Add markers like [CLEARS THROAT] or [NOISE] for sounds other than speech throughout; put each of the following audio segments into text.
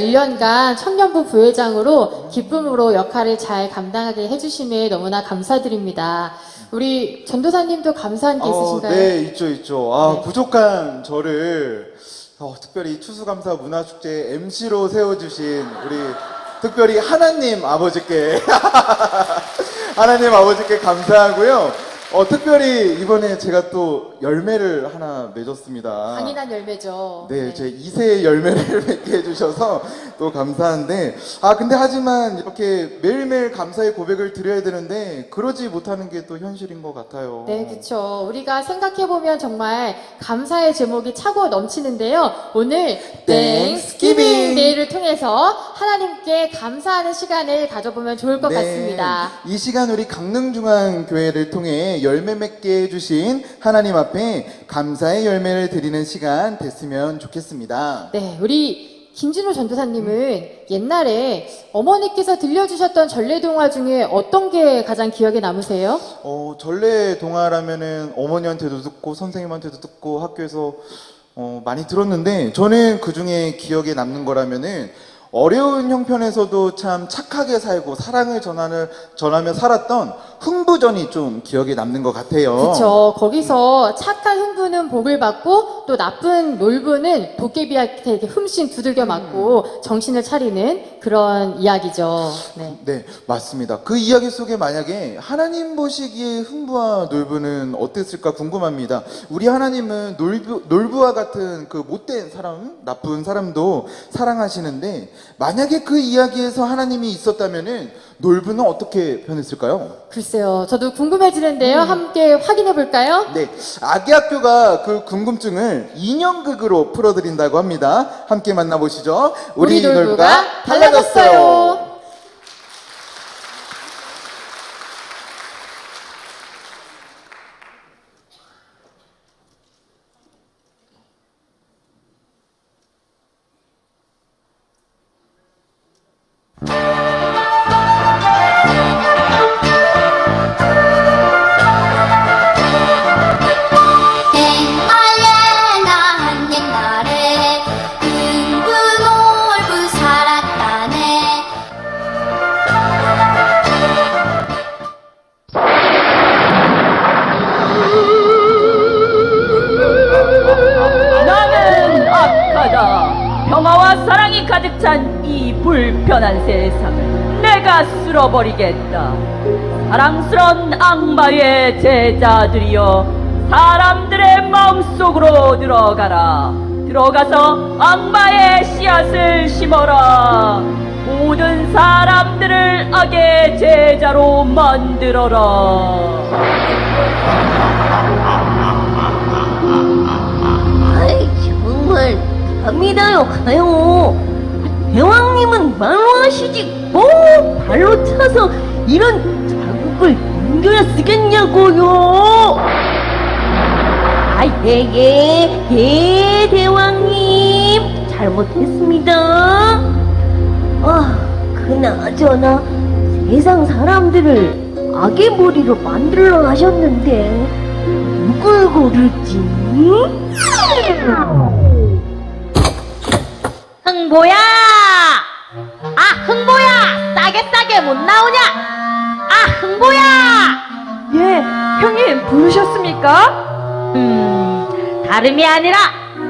1년간 청년부 부회장으로 기쁨으로 역할을 잘 감당하게 해주심에 너무나 감사드립니다. 우리 전도사님도 감사한 게 어, 있으신가요? 네, 있죠, 있죠. 아, 네. 부족한 저를 어, 특별히 추수감사 문화축제 MC로 세워주신 우리 특별히 하나님 아버지께 [LAUGHS] 하나님 아버지께 감사하고요. 어, 특별히 이번에 제가 또 열매를 하나 맺었습니다. 강인한 열매죠. 네, 제 2세의 열매를 [LAUGHS] 맺게 해주셔서 또 감사한데, 아, 근데 하지만 이렇게 매일매일 감사의 고백을 드려야 되는데, 그러지 못하는 게 또 현실인 것 같아요. 네, 그렇죠. 우리가 생각해보면 정말 감사의 제목이 차고 넘치는데요. 오늘 땡스기빙 데이를 통해서 하나님께 감사하는 시간을 가져보면 좋을 것 같습니다. 네, 이 시간 우리 강릉중앙교회를 통해 열매 맺게 해주신 하나님 앞에 감사의 열매를 드리는 시간 됐으면 좋겠습니다. 네, 우리 김진호 전도사님은 옛날에 어머니께서 들려주셨던 전래 동화 중에 어떤 게 가장 기억에 남으세요? 어, 전래 동화라면은 어머니한테도 듣고 선생님한테도 듣고 학교에서 어, 많이 들었는데 저는 그 중에 기억에 남는 거라면은 어려운 형편에서도 참 착하게 살고 사랑을 전하는, 전하며 살았던 흥부전이 좀 기억에 남는 것 같아요. 그렇죠. 거기서 착한 흥부는 복을 받고 또 나쁜 놀부는 도깨비한테 이렇게 흠씬 두들겨 맞고 정신을 차리는 그런 이야기죠. 네. 네, 맞습니다. 그 이야기 속에 만약에 하나님 보시기에 흥부와 놀부는 어땠을까 궁금합니다. 우리 하나님은 놀부, 놀부와 같은 그 못된 사람, 나쁜 사람도 사랑하시는데 만약에 그 이야기에서 하나님이 있었다면은 놀부는 어떻게 변했을까요? 글쎄요. 저도 궁금해지는데요. 함께 확인해 볼까요? 네, 아기 학교가 그 궁금증을 인형극으로 풀어드린다고 합니다. 함께 만나보시죠. 우리 놀부가 달라졌어요. 내가 쓸어버리겠다. 사랑스런 악마의 제자들이여 사람들의 마음속으로 들어가라. 들어가서 악마의 씨앗을 심어라. 모든 사람들을 악의 제자로 만들어라. 아이 정말 갑니다요 가요 대왕님은 하시지 뭐 발로 차서 이런 자국을 옮겨야 쓰겠냐고요? 아이 예예 예 대왕님. 잘못했습니다. 아 그나저나 세상 사람들을 악의 머리로 만들러 하셨는데 누굴 고르지? 흥보야! 아, 흥보야! 싸게 싸게 못 나오냐? 아, 흥보야! 예, 형님 부르셨습니까? 음, 다름이 아니라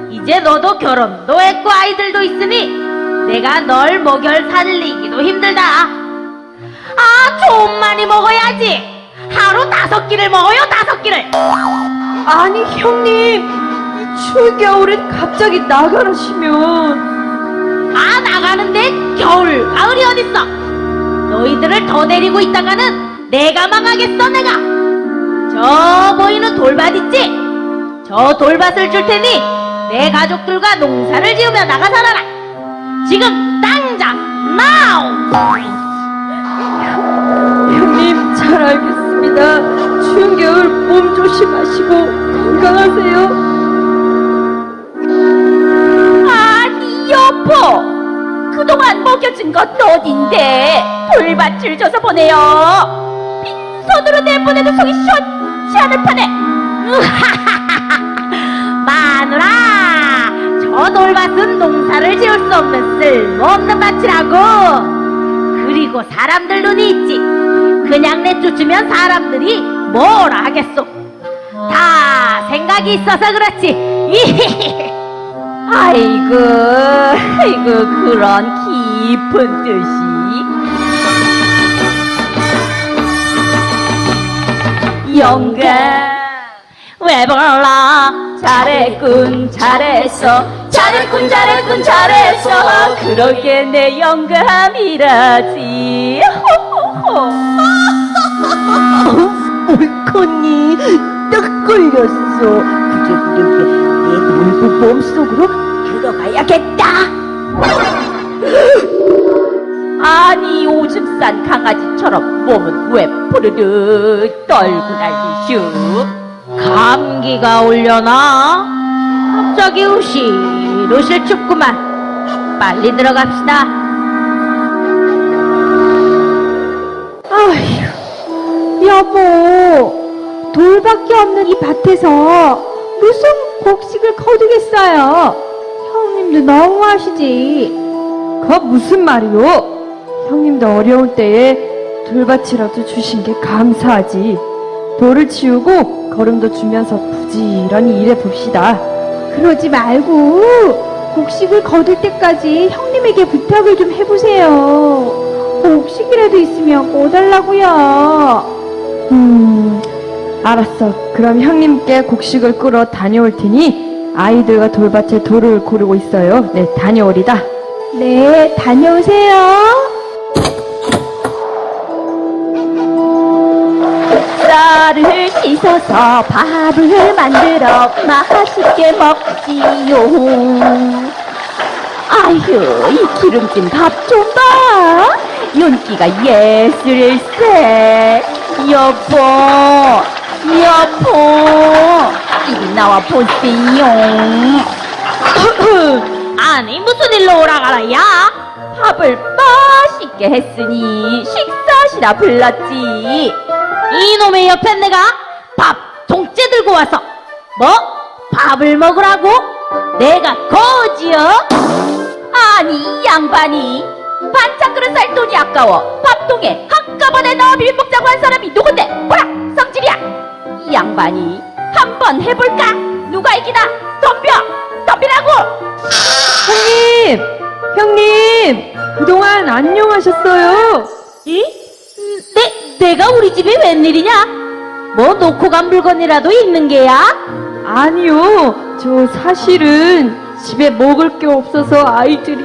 이제 너도 결혼도 했고 아이들도 있으니 내가 널 먹여 살리기도 힘들다. 아, 좀 많이 먹어야지. 하루 다섯 끼를 먹어요, 다섯 끼를. 아니 형님 이 추울 겨울엔 갑자기 나가라시면 아, 나가는데 겨울, 가을이 어딨어? 너희들을 더 데리고 있다가는 내가 망하겠어, 내가. 저 보이는 돌밭 있지? 저 돌밭을 줄 테니 내 가족들과 농사를 지으며 나가 살아라. 지금 당장 나우! 형님 잘 알겠습니다 추운 겨울 몸 조심하시고 건강하세요 아 니 여보 그동안 먹여준 것 어딘데 돌밭을 줘서 보내요 빈손으로 내보내도 속이 시원치 않을 판에 [LAUGHS] 마누라 저 돌밭은 농사를 지을 수 없는 쓸모없는 있더라고. 그리고 사람들 눈이 있지. 그냥 내쫓으면 사람들이 뭐라 하겠소. 다 생각이 있어서 그렇지. [LAUGHS] 아이고, 아이고, 그런 깊은 뜻이. 영감, 왜 불러? 잘했군, 잘했어. 잘했군, 잘했군, 잘했어. 그러게 내 영감이라지. 옳거니 딱 걸렸어 그저 그렇게 내 놀부 몸속으로 들어가야겠다 아니, 오줌 싼 강아지처럼 몸은 왜 푸르르 떨고 난리슈? 감기가 올려나? 갑자기 우실 우실 춥구만. 빨리 들어갑시다. 아휴, 여보, 돌밖에 없는 이 밭에서 무슨 곡식을 거두겠어요? 형님도 너무하시지. 그 무슨 말이요? 형님도 어려울 때에 돌밭이라도 주신 게 감사하지. 돌을 치우고 걸음도 주면서 부지런히 일해 봅시다. 그러지 말고 곡식을 거둘 때까지 형님에게 부탁을 좀 해보세요. 곡식이라도 있으면 꺼달라고요. 음, 알았어. 그럼 형님께 곡식을 끌어 다녀올 테니 아이들과 돌밭에 돌을 고르고 있어요. 네, 다녀오리다. 네, 다녀오세요. 쌀을 씻어서 밥을 만들어 맛있게 먹지요. 아휴, 이 기름진 밥 좀 봐. 윤기가 예술일세. 여보, 여보, 이리 나와 보세요. 아니, 무슨 일로 오라가라, 야? 밥을 맛있게 했으니 식사시라 불렀지. 이놈의 옆에 내가 밥 통째 들고 와서 뭐? 밥을 먹으라고? 내가 거지요? 아니, 이 양반이 반찬 그릇 살 돈이 아까워 밥통에 한꺼번에 넣어 비벼 먹자고 한 사람이 누군데? 뭐라, 성질이야? 이 양반이 한번 해볼까? 누가 이기나? 덤벼! 덤비라고! 형님! 형님! 그동안 안녕하셨어요? 이? 내, 내가 우리 집에 웬일이냐? 뭐 놓고 간 물건이라도 있는 게야? 아니요, 저 사실은 집에 먹을 게 없어서 아이들이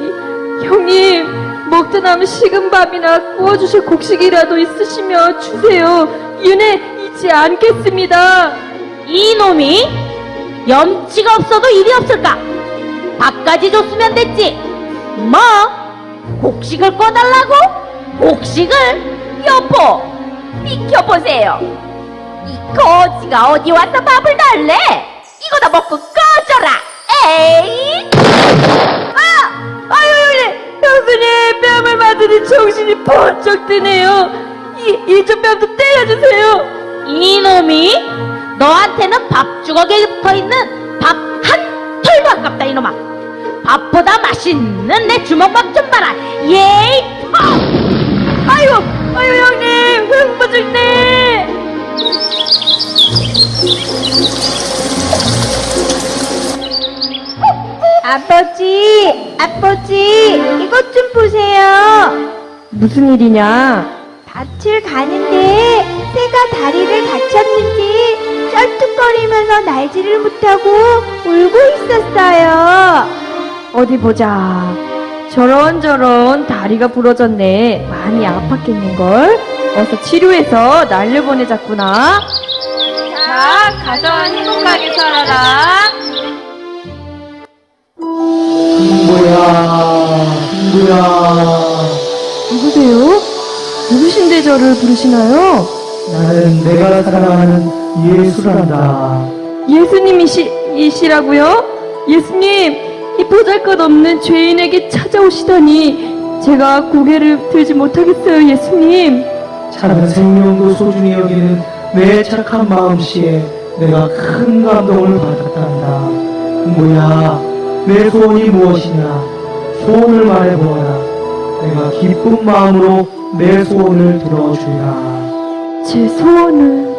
형님 먹다 남은 식은 밥이나 구워주실 곡식이라도 있으시면 주세요. 윤회 잊지 않겠습니다. 이놈이 염치가 없어도 일이 없을까? 밥까지 줬으면 됐지. 뭐? 곡식을 꺼달라고? 곡식을? 여보, 비켜보세요. 이 거지가 어디 와서 밥을 달래? 이거 다 먹고 꺼져라. 에이! 아! 아유, 형수님 뺨을 맞으니 정신이 번쩍 드네요. 이, 이쪽 뺨도 때려주세요. 이놈이 너한테는 밥 주걱에 붙어 있는 밥 한 톨도 아깝다 이놈아. 밥보다 맛있는 내 주먹밥 좀 봐라. 예이! 아유, 아유 형님, 흥부 죽네. 아버지 아버지 이것 좀 보세요 무슨 일이냐? 밭을 가는데 다리를 다쳤는지 쩔뚝거리면서 날지를 못하고 울고 있었어요 어디 보자. 저런 저런 다리가 부러졌네. 많이 아팠겠는걸? 어서 치료해서 날려보내자꾸나. 자, 가서 행복하게 살아라. 친구야, 친구야. 누구세요? 누구신데 저를 부르시나요? 나는 내가 사랑하는 예수란다. 예수님이시라고요? 예수님, 이 보잘것없는 죄인에게 찾아오시다니 제가 고개를 들지 못하겠어요, 예수님. 작은 생명도 소중히 여기는 내 착한 마음씨에 내가 큰 감동을 받았단다. 친구야, 내 소원이 무엇이냐? 소원을 말해보아라. 내가 기쁜 마음으로 내 소원을 들어주리라. 제 소원은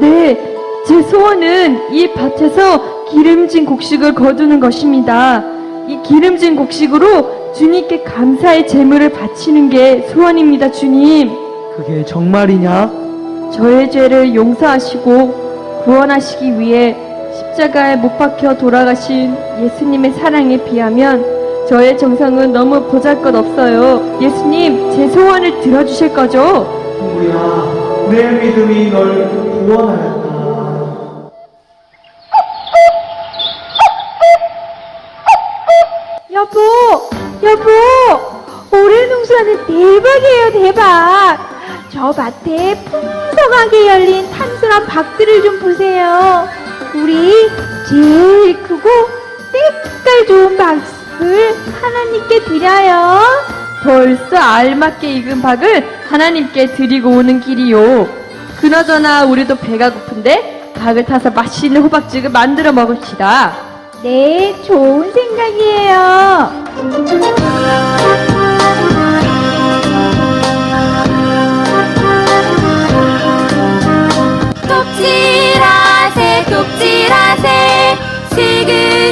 네, 제 소원은 이 밭에서 기름진 곡식을 거두는 것입니다. 이 기름진 곡식으로 주님께 감사의 제물을 바치는 게 소원입니다, 주님. 그게 정말이냐? 저의 죄를 용서하시고 구원하시기 위해 십자가에 못 박혀 돌아가신 예수님의 사랑에 비하면 저의 정성은 너무 보잘것 없어요. 예수님, 제 소원을 들어주실 거죠? 우리야, 내 믿음이 널 구원하였다. 여보, 여보, 올해 농사는 대박이에요, 대박. 저 밭에 풍성하게 열린 탄수한 박들을 좀 보세요. 우리 제일 크고 색깔 좋은 박을 하나님께 드려요. 벌써 알맞게 익은 박을 하나님께 드리고 오는 길이요. 그나저나 우리도 배가 고픈데 박을 타서 맛있는 호박죽을 만들어 먹읍시다. 네, 좋은 생각이에요. 돕질하세 돕질하세 슬근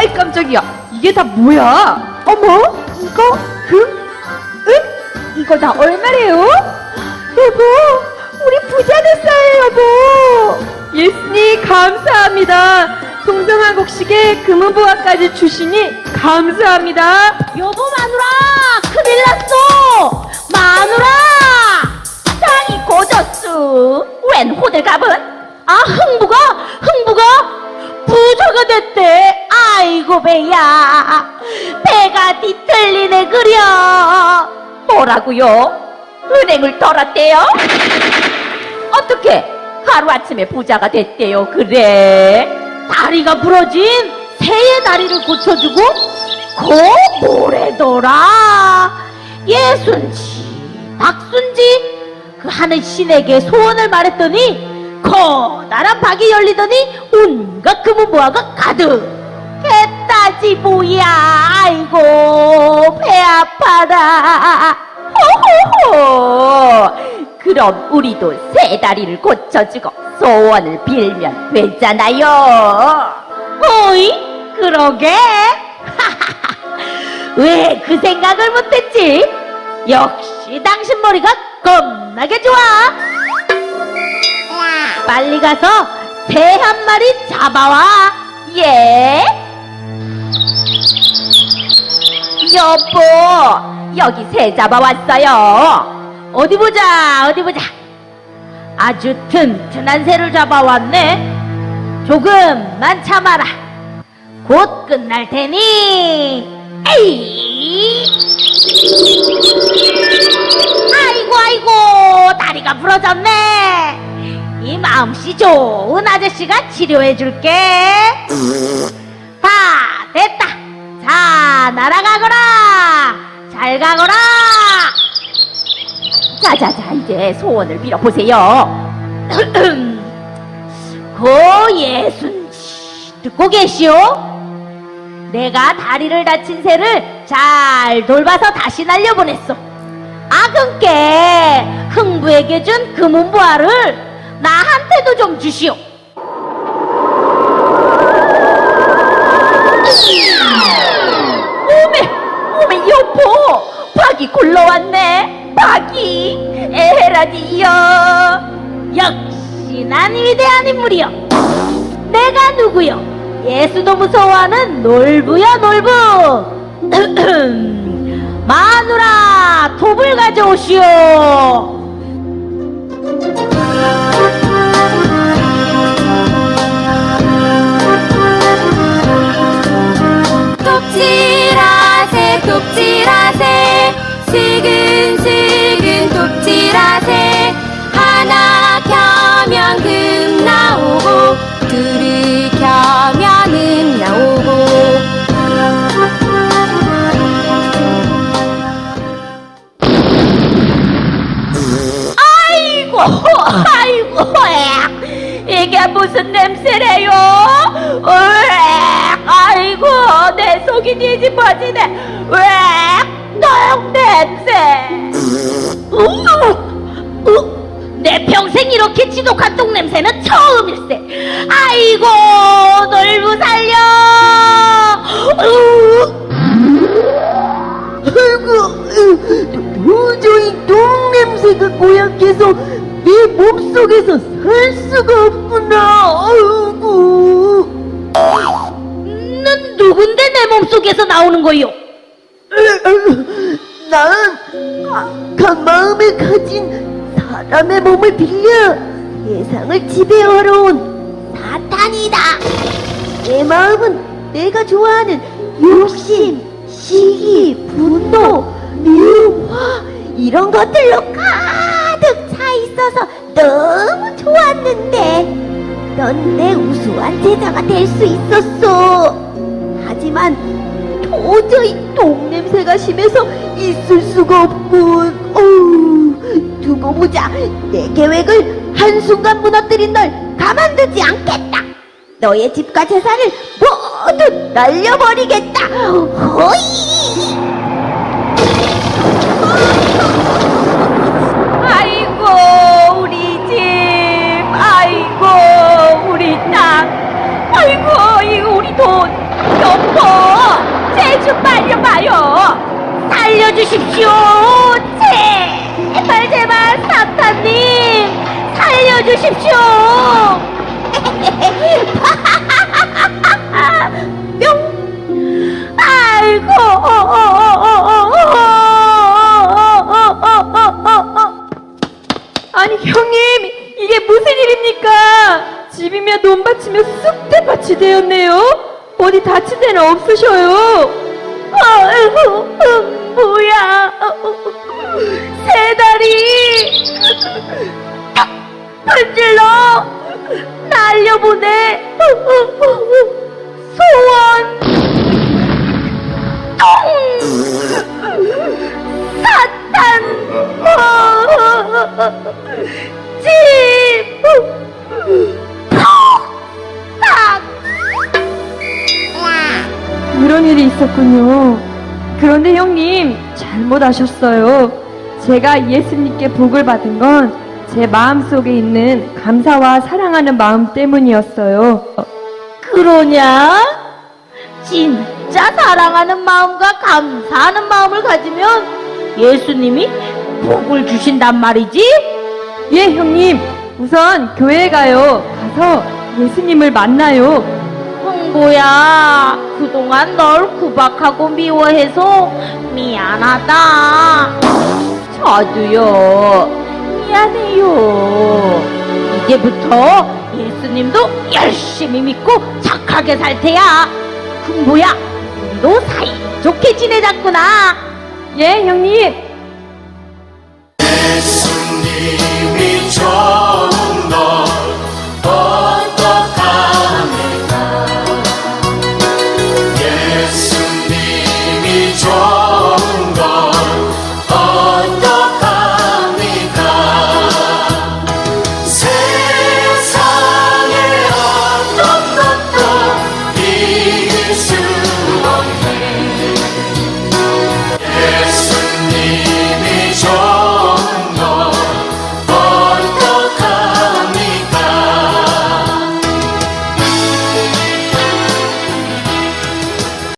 아이 깜짝이야. 이게 다 뭐야? 어머, 이거 금? 은? 이거 다 얼마래요? 여보, 우리 부자 됐어요, 여보. 예수님 감사합니다. 동성한 곡식에 금은보화까지 주시니 감사합니다. 여보 마누라 큰일 났어 마누라 땅이 고졌수. 웬 호들갑은? 아 흥부가 흥부가 부자가 됐대 아이고 배야 배가 뒤틀리네 그려 뭐라고요? 은행을 털었대요? 어떻게 하루아침에 부자가 됐대요 그래? 다리가 부러진 새의 다리를 고쳐주고 그 뭐래더라 예순지 박순지 그 하는 신에게 소원을 말했더니 커다란 박이 열리더니 온갖 금은보화가 가득. 했다지 뭐야 아이고 배 아파라. 호호호! 그럼 우리도 새 다리를 고쳐주고 소원을 빌면 되잖아요. 어이 그러게. [LAUGHS] 왜 그 생각을 못했지? 역시 당신 머리가 겁나게 좋아 빨리 가서 새 한 마리 잡아와 예? 여보, 여기 새 잡아왔어요. 어디 보자, 어디 보자. 아주 튼튼한 새를 잡아왔네. 조금만 참아라. 곧 끝날 테니. 에이! 아이고, 아이고, 다리가 부러졌네. 이 마음씨 좋은 아저씨가 치료해 줄게. 다 됐다. 자, 날아가거라. 잘 가거라. 자자자, 이제 소원을 빌어보세요. [CLEARS THROAT] 고 예순지 듣고 계시오? 내가 다리를 다친 새를 잘 돌봐서 다시 날려보냈어. 아근께 흥부에게 준 금은보화를 나한테도 좀 주시오. 오메, 오메, 여보! 박이 굴러왔네! 박이! 에헤라디요! 역시 난 위대한 인물이여. 내가 누구여? 예수도 무서워하는 놀부여 놀부. [CLEARS THROAT] 마누라 톱을 가져오시오. 돕질하세 돕질하세 시근시근 돕질하세 하나 켜면 금 나오고 둘을 켜면 음 나오고 아이고 아이고 이게 무슨 냄새래요? 으악. 네집 바지네 왜 똥 냄새 으, 으, 내 평생 이렇게 지독한 똥 냄새는 처음일세. 아이고, 놀부 살려. 으, 아이고, 도저히 똥 냄새가 고약해서 내 몸속에서 살 수가 없구나. 아이고. 넌 누군데 내 몸속에서 나오는 거요? 난 악한 마음을 가진 사람의 몸을 빌려 세상을 지배하러 온 사탄이다. 내 마음은 내가 좋아하는 욕심, 시기, 분노, 미움, 화 이런 것들로 가득 차 있어서 너무 좋았는데 넌 내 우수한 제자가 될 수 있었어. 하지만 도저히 똥 냄새가 심해서 있을 수가 없군. 어우, 두고 보자. 내 계획을 한순간 무너뜨린 널 가만두지 않겠다. 너의 집과 재산을 모두 날려버리겠다. 호이! 아이고 우리 집 아이고 우리 땅 아이고 이거 우리 돈 여보 제좀 말려봐요 살려주십시오. 제발, 제발, 사탄님. 살려주십시오. 뿅. 아이고, 아니 형님 이게 무슨 일입니까? 집이며 논밭이며 쑥대밭이 되었네요. 어디 다친 데는 없으셔요. 아이고, 뭐야. 세 다리. 던질러. 날려보내. 그런데 형님 잘못 아셨어요. 제가 예수님께 복을 받은 건 제 마음 속에 있는 감사와 사랑하는 마음 때문이었어요. 그러냐? 진짜 사랑하는 마음과 감사하는 마음을 가지면 예수님이 복을 주신단 말이지? 예, 형님. 우선 교회에 가요. 가서 예수님을 만나요. 친구야. 그동안 널 구박하고 미워해서 미안하다. 저도요. 미안해요. 이제부터 예수님도 열심히 믿고 착하게 살 테야. 그 금보야, 우리도 사이좋게 지내자꾸나. 예, 형님. 예수님이 저